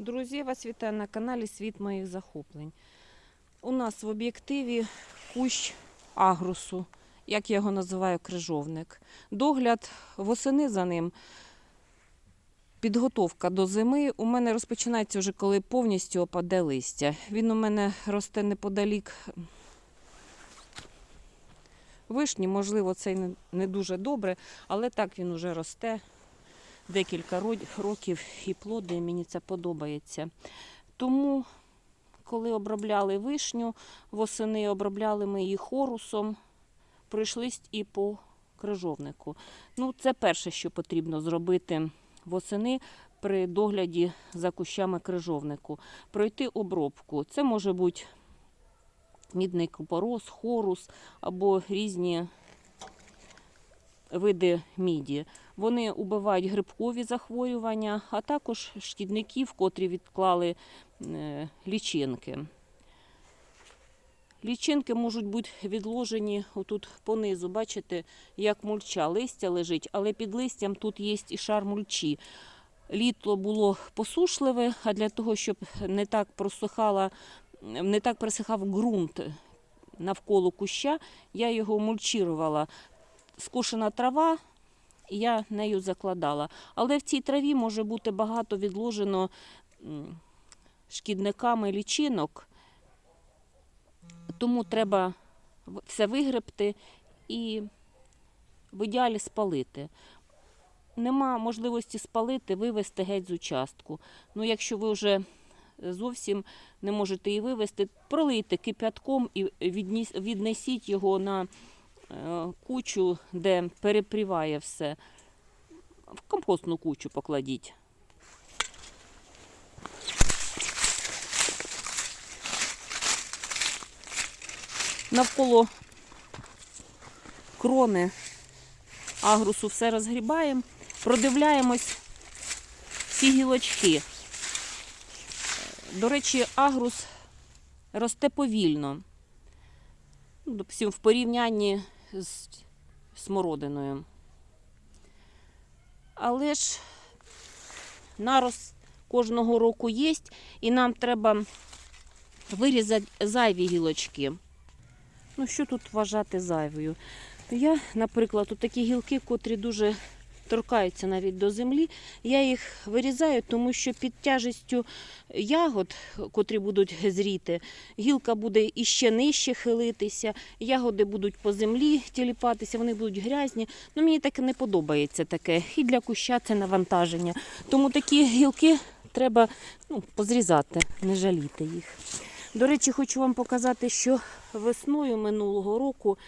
Друзі, вас вітаю на каналі Світ моїх захоплень. У нас в об'єктиві кущ агрусу, як я його називаю, крижовник. Догляд восени за ним. Підготовка до зими у мене розпочинається вже коли повністю опаде листя. Він у мене росте неподалік вишні, можливо, це не дуже добре, але так він уже росте декілька років і плоди, мені це подобається. Тому, коли обробляли вишню, восени обробляли ми її хорусом, пройшлись і по крижовнику. Ну, це перше, що потрібно зробити восени при догляді за кущами крижовнику. Пройти обробку. Це може бути мідний купорос, хорус або різні види міді. Вони убивають грибкові захворювання, а також шкідників, котрі відклали е, лічинки. Лічинки можуть бути відложені отут понизу. Бачите, як мульча. Листя лежить, але під листям тут є і шар мульчі. Літо було посушливе, а для того, щоб не так просихала, не так просихав ґрунт навколо куща, я його мульчірувала. Скошена трава, я нею закладала. Але в цій траві може бути багато відложено шкідниками лічинок, тому треба все вигребти і в ідеалі спалити. Нема можливості спалити, вивезти геть з участку. Ну, якщо ви вже зовсім не можете її вивезти, пролийте кип'ятком і віднесіть його на кучу, де перепріває все. В компостну кучу покладіть. Навколо крони агрусу все розгрібаємо, продивляємось всі гілочки. До речі, агрус росте повільно. Ну, в порівнянні з смородиною. Але ж нарост кожного року є, і нам треба вирізати зайві гілочки. Ну, що тут вважати зайвою? Я, наприклад, тут такі гілки, котрі дуже торкаються навіть до землі, я їх вирізаю, тому що під тяжестю ягод, котрі будуть зріти, гілка буде іще нижче хилитися, ягоди будуть по землі тіліпатися, вони будуть грязні. Ну, мені таке не подобається таке. І для куща це навантаження. Тому такі гілки треба ну, позрізати, не жаліти їх. До речі, хочу вам показати, що весною минулого року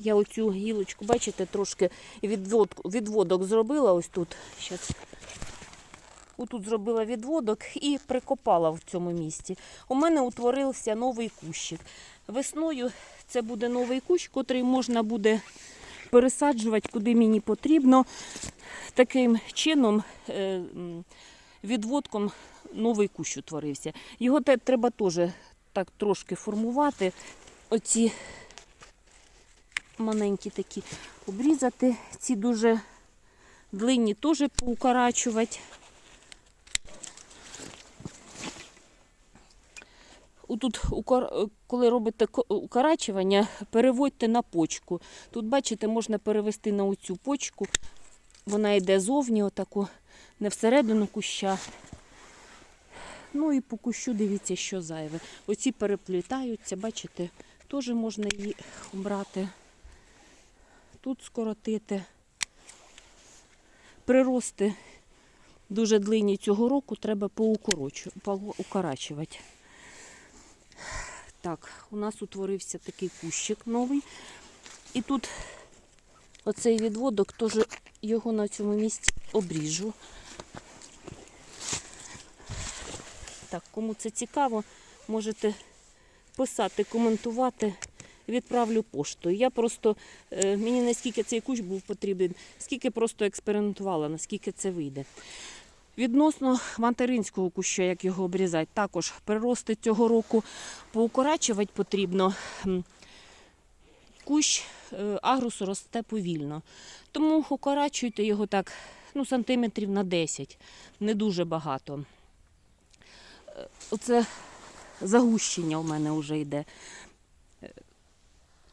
я оцю гілочку, бачите, трошки відвод, відводок зробила ось тут. Щас. Отут зробила відводок і прикопала в цьому місці. У мене утворився новий кущик. Весною це буде новий кущ, котрий можна буде пересаджувати, куди мені потрібно. Таким чином, е, відводком новий кущ утворився. Його треба теж так трошки формувати. Оці маленькі такі обрізати, ці дуже длинні теж поукорачувати. Тут, коли робите укорачування, переводьте на почку. Тут, бачите, можна перевести на оцю почку. Вона йде зовні, отаку, не всередину куща. Ну і по кущу дивіться, що зайве. Оці переплітаються, бачите, теж можна її обрати. Тут скоротити. Прирости дуже длинні цього року треба поукорачувати. Так, у нас утворився такий кущик новий. І тут оцей відводок, теж його на цьому місці обріжу. Так, кому це цікаво, можете писати, коментувати. Відправлю поштою. Я просто е, мені наскільки цей кущ був потрібен, скільки просто експериментувала, наскільки це вийде. Відносно материнського куща, як його обрізати, також прирости цього року поукорачувати потрібно. Кущ е, агрусу росте повільно. Тому укорачуйте його так ну, сантиметрів на 10, не дуже багато. Е, Оце загущення у мене вже йде.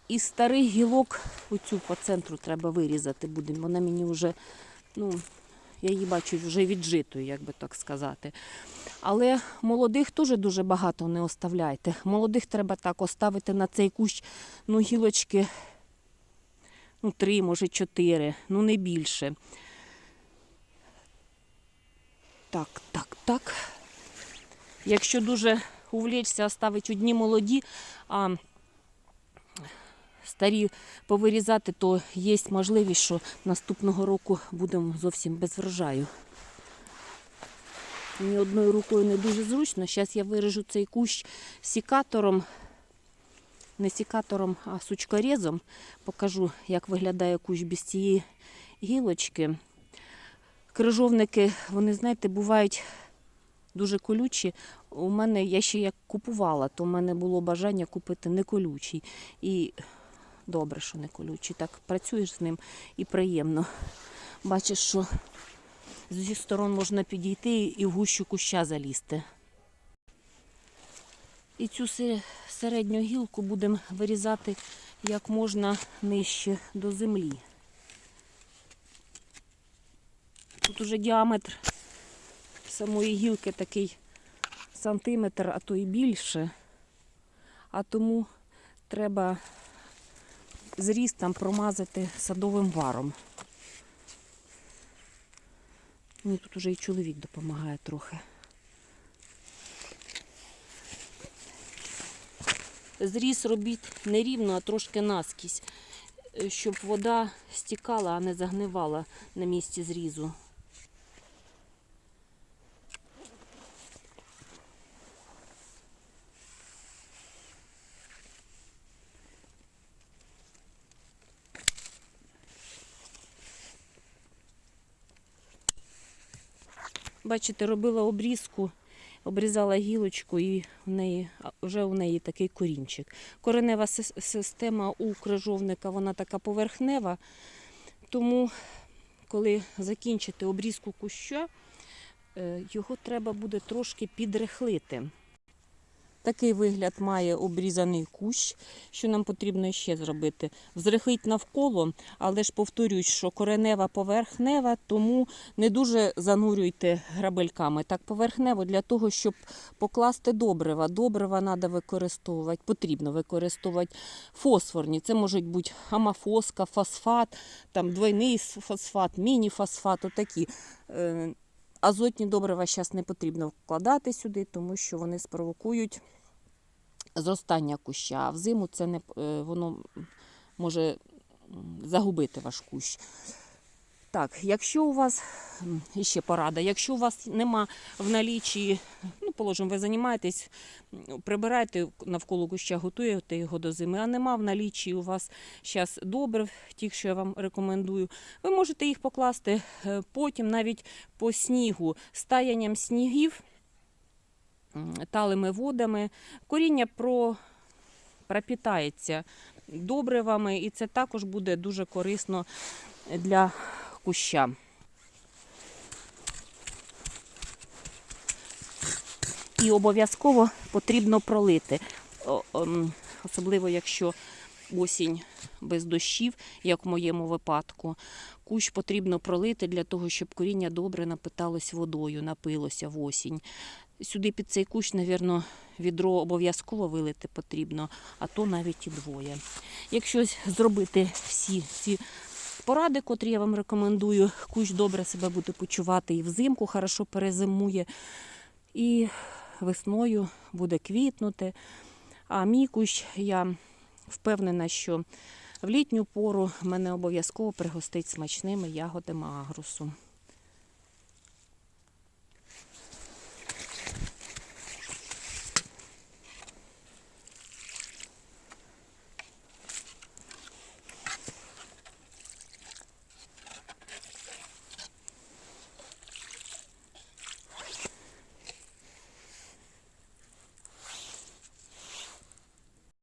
Із старих гілок оцю по центру треба вирізати буде. Вона мені вже, ну, я її бачу вже віджитою, як би так сказати. Але молодих теж дуже багато не оставляйте. Молодих треба так оставити на цей кущ, ну, гілочки, ну, три, може, чотири, ну не більше. Так, так, так. Якщо дуже увлечься, оставить одні молоді, а старі повирізати, то є можливість, що наступного року будемо зовсім без врожаю. Мені одною рукою не дуже зручно. Зараз я виріжу цей кущ сікатором, не сікатором, а сучкорезом. Покажу, як виглядає кущ без цієї гілочки. Крижовники, вони, знаєте, бувають дуже колючі. У мене я ще як купувала, то в мене було бажання купити не колючий. І добре, що не колючий. Так працюєш з ним і приємно. Бачиш, що з усіх сторон можна підійти і в гущу куща залізти. І цю середню гілку будемо вирізати як можна нижче до землі. Тут уже діаметр самої гілки такий сантиметр, а то і більше. А тому треба зріз там промазати садовим варом. Мені тут уже і чоловік допомагає трохи. Зріз робіть не рівно, а трошки наскізь, е, щоб вода стікала, а не загнивала на місці зрізу. Бачите, робила обрізку, обрізала гілочку і в неї, вже у неї такий корінчик. Коренева система у крижовника вона така поверхнева, тому коли закінчите обрізку куща, е, його треба буде трошки підрихлити. Такий вигляд має обрізаний кущ. Що нам потрібно ще зробити? Взрихлить навколо, але ж повторюсь, що коренева поверхнева, тому не дуже занурюйте грабельками. Так поверхнево для того, щоб покласти добрива. Добрива треба використовувати, потрібно використовувати фосфорні. Це можуть бути амафоска, фосфат, там двойний фосфат, міні-фосфат, отакі. Азотні добрива зараз не потрібно вкладати сюди, тому що вони спровокують зростання куща. А взиму це не, е, воно може загубити ваш кущ. Так, якщо у вас і ще порада, якщо у вас нема в налічі, ну, положимо, ви займаєтесь, прибираєте навколо куща, готуєте його до зими, а нема в налічі у вас зараз добрив, ті, що я вам рекомендую, ви можете їх покласти е, потім навіть по снігу, з таянням снігів, талими водами. Коріння про, пропітається добривами, і це також буде дуже корисно для куща. І обов'язково потрібно пролити, ем, особливо якщо осінь без дощів, як в моєму випадку. Кущ потрібно пролити для того, щоб коріння добре напиталось водою, напилося в осінь. Сюди під цей кущ, мабуть, відро обов'язково вилити потрібно, а то навіть і двоє. Якщо зробити всі ці поради, котрі я вам рекомендую, кущ добре себе буде почувати і взимку, хорошо перезимує, і весною буде квітнути. А мій кущ, я впевнена, що в літню пору мене обов'язково пригостить смачними ягодами агрусу.